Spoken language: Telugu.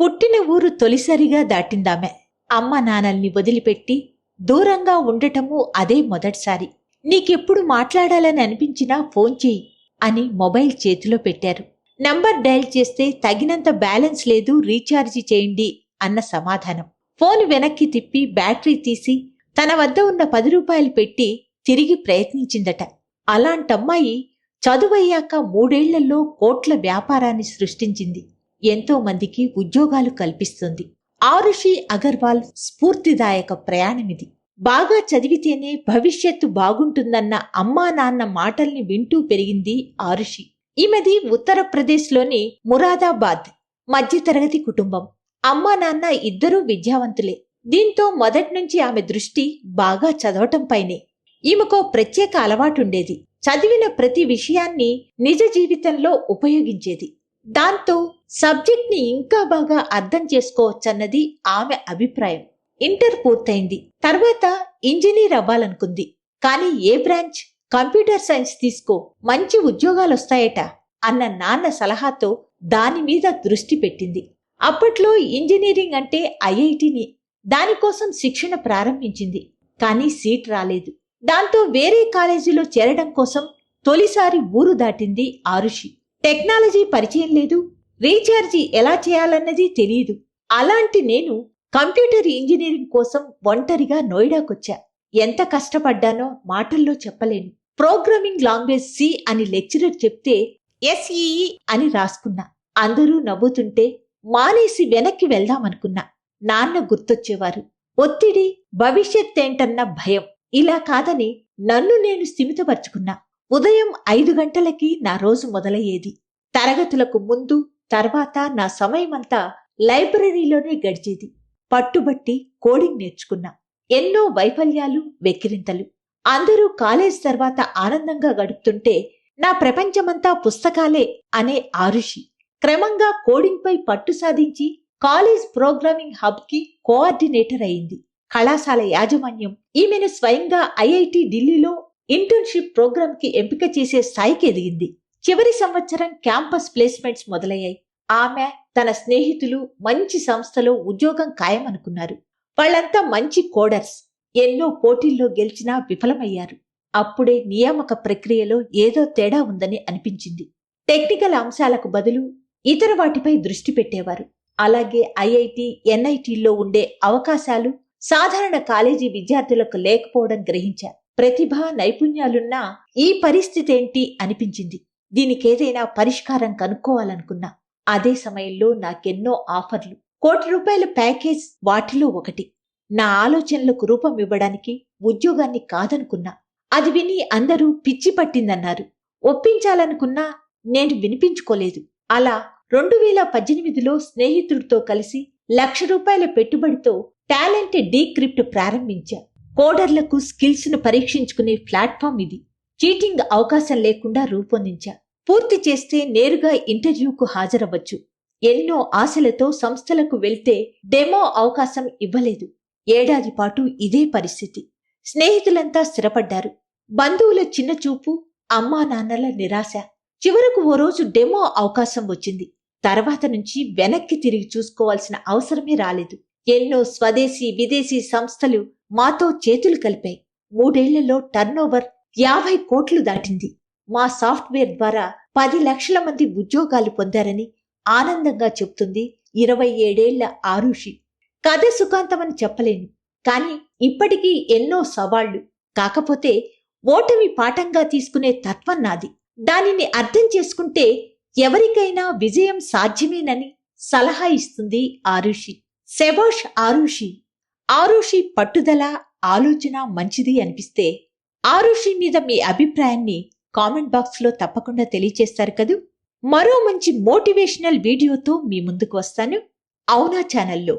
పుట్టిన ఊరు తొలిసారిగా దాటిందామె. అమ్మ నాన్నల్ని వదిలిపెట్టి దూరంగా ఉండటము అదే మొదటిసారి. నీకెప్పుడు మాట్లాడాలని అనిపించినా ఫోన్ చేయి అని మొబైల్ చేతిలో పెట్టారు. నంబర్ డయల్ చేస్తే తగినంత బ్యాలెన్స్ లేదు రీఛార్జి చేయండి అన్న సమాధానం. ఫోన్ వెనక్కి తిప్పి బ్యాటరీ తీసి తన వద్ద ఉన్న పది రూపాయలు పెట్టి తిరిగి ప్రయత్నించిందట. అలాంటమ్మాయి చదువయ్యాక మూడేళ్ళలో కోట్ల వ్యాపారాన్ని సృష్టించింది. ఎంతో మందికి ఉద్యోగాలు కల్పిస్తుంది. ఆరుషి అగర్వాల్ స్ఫూర్తిదాయక ప్రయాణమిది బాగా చదివితేనే భవిష్యత్తు బాగుంటుందన్న అమ్మా నాన్న మాటల్ని వింటూ పెరిగింది ఆరుషి. ఈమెది ఉత్తరప్రదేశ్లోని మురాదాబాద్ మధ్యతరగతి కుటుంబం. అమ్మా నాన్న ఇద్దరూ విద్యావంతులే. దీంతో మొదటి నుంచి ఆమె దృష్టి బాగా చదవటంపైనే ఈమెకో ప్రత్యేక అలవాటుండేది. చదివిన ప్రతి విషయాన్ని నిజ జీవితంలో ఉపయోగించేది. దాంతో సబ్జెక్ట్ని ఇంకా బాగా అర్థం చేసుకోవచ్చన్నది ఆమె అభిప్రాయం. ఇంటర్ పూర్తయింది. తర్వాత ఇంజనీర్ అవ్వాలనుకుంది. కానీ ఏ బ్రాంచ్? కంప్యూటర్ సైన్స్ తీసుకో. మంచి ఉద్యోగాలు వస్తాయట అన్న నాన్న సలహాతో దాని మీద దృష్టి పెట్టింది. అప్పట్లో ఇంజనీరింగ్ అంటే ఐఐటిని దానికోసం శిక్షణ ప్రారంభించింది. కానీ సీట్ రాలేదు. దాంతో వేరే కాలేజీలో చేరడం కోసం తొలిసారి ఊరు దాటింది ఆరుషి. టెక్నాలజీ పరిచయం లేదు రీఛార్జీ ఎలా చేయాలన్నది తెలియదు అలాంటి నేను కంప్యూటర్ ఇంజనీరింగ్ కోసం ఒంటరిగా నోయిడాకొచ్చా. ఎంత కష్టపడ్డానో మాటల్లో చెప్పలేను. ప్రోగ్రామింగ్ లాంగ్వేజ్ సి అని లెక్చరర్ చెప్తే ఎస్ఈఈ అని రాసుకున్నా. అందరూ నవ్వుతుంటే మానేసి వెనక్కి వెళ్దామనుకున్నా. నాన్న గుర్తొచ్చేవారు. ఒత్తిడి భవిష్యత్ ఏంటన్న భయం. ఇలా కాదని నన్ను నేను స్థిమితపరుచుకున్నా. ఉదయం ఐదు గంటలకి నా రోజు మొదలయ్యేది. తరగతులకు ముందు తర్వాత నా సమయమంతా లైబ్రరీలోనే గడిచేది. పట్టుబట్టి కోడింగ్ నేర్చుకున్నా. ఎన్నో వైఫల్యాలు వెక్కిరింతలు. అందరూ కాలేజ్ తర్వాత ఆనందంగా గడుపుతుంటే నా ప్రపంచమంతా పుస్తకాలే అనే ఆరుషి క్రమంగా కోడింగ్పై పట్టు సాధించి కాలేజ్ ప్రోగ్రామింగ్ హబ్కి కోఆర్డినేటర్ అయింది. కళాశాల యాజమాన్యం ఈమెను స్వయంగా ఐఐటి ఢిల్లీలో ఇంటర్న్షిప్ ప్రోగ్రాంకి ఎంపిక చేసే స్థాయికి ఎదిగింది. చివరి సంవత్సరం క్యాంపస్ ప్లేస్మెంట్స్ మొదలయ్యాయి. ఆమె తన స్నేహితులు మంచి సంస్థలో ఉద్యోగం ఖాయమనుకున్నారు. వాళ్ళంతా మంచి కోడర్స్. ఎన్నో పోటీల్లో గెలిచినా విఫలమయ్యారు. అప్పుడే నియామక ప్రక్రియలో ఏదో తేడా ఉందని అనిపించింది. టెక్నికల్ అంశాలకు బదులు ఇతర వాటిపై దృష్టి పెట్టేవారు. అలాగే ఐఐటి ఎన్ఐటిల్లో ఉండే అవకాశాలు సాధారణ కాలేజీ విద్యార్థులకు లేకపోవడం గ్రహించారు. ప్రతిభ నైపుణ్యాలున్నా ఈ పరిస్థితి ఏంటి అనిపించింది. దీనికేదైనా పరిష్కారం కనుక్కోవాలనుకున్నా అదే సమయంలో నాకెన్నో ఆఫర్లు. కోటి రూపాయల ప్యాకేజ్ వాటిలో ఒకటి. నా ఆలోచనలకు రూపం ఇవ్వడానికి ఉద్యోగాన్ని కాదనుకున్నా. అది విని అందరూ పిచ్చి పట్టిందన్నారు. ఒప్పించాలనుకున్నా నేను వినిపించుకోలేదు. అలా రెండు వేల పద్దెనిమిదిలో స్నేహితుడితో కలిసి లక్ష రూపాయల పెట్టుబడితో టాలెంట్ డీక్రిప్ట్ ప్రారంభించా. కోడర్లకు స్కిల్స్ను పరీక్షించుకునే ప్లాట్ఫామ్ ఇది. చీటింగ్ అవకాశం లేకుండా రూపొందించా పూర్తి చేస్తే నేరుగా ఇంటర్వ్యూకు హాజరవ్వచ్చు. ఎన్నో ఆశలతో సంస్థలకు వెళ్తే డెమో అవకాశం ఇవ్వలేదు. ఏడాది పాటు ఇదే పరిస్థితి. స్నేహితులంతా స్థిరపడ్డారు. బంధువుల చిన్న చూపు అమ్మా నాన్నల నిరాశ. చివరకు ఓ రోజు డెమో అవకాశం వచ్చింది. తర్వాత నుంచి వెనక్కి తిరిగి చూసుకోవాల్సిన అవసరమే రాలేదు. ఎన్నో స్వదేశీ విదేశీ సంస్థలు మాతో చేతులు కలిపాయి. మూడేళ్ళలో టర్నోవర్ యాభై కోట్లు దాటింది. మా సాఫ్ట్వేర్ ద్వారా పది లక్షల మంది ఉద్యోగాలు పొందారని ఆనందంగా చెప్తుంది ఇరవై ఏడేళ్ళ ఆరుషి. కథ సుఖాంతమని చెప్పలేను. కానీ ఇప్పటికీ ఎన్నో సవాళ్ళు. కాకపోతే ఓటమి పాఠంగా తీసుకునే తత్వం నాది. దానిని అర్థం చేసుకుంటే ఎవరికైనా విజయం సాధ్యమేనని సలహా ఇస్తుంది ఆరుషి. శభాష్ ఆరుషి. ఆరుషి పట్టుదల ఆలోచన మంచిది అనిపిస్తే ఆరుషి మీద మీ అభిప్రాయాన్ని కామెంట్ బాక్స్లో తప్పకుండా తెలియచేస్తారు కదూ? మరో మంచి మోటివేషనల్ వీడియోతో మీ ముందుకు వస్తాను. అవునా ఛానల్లో?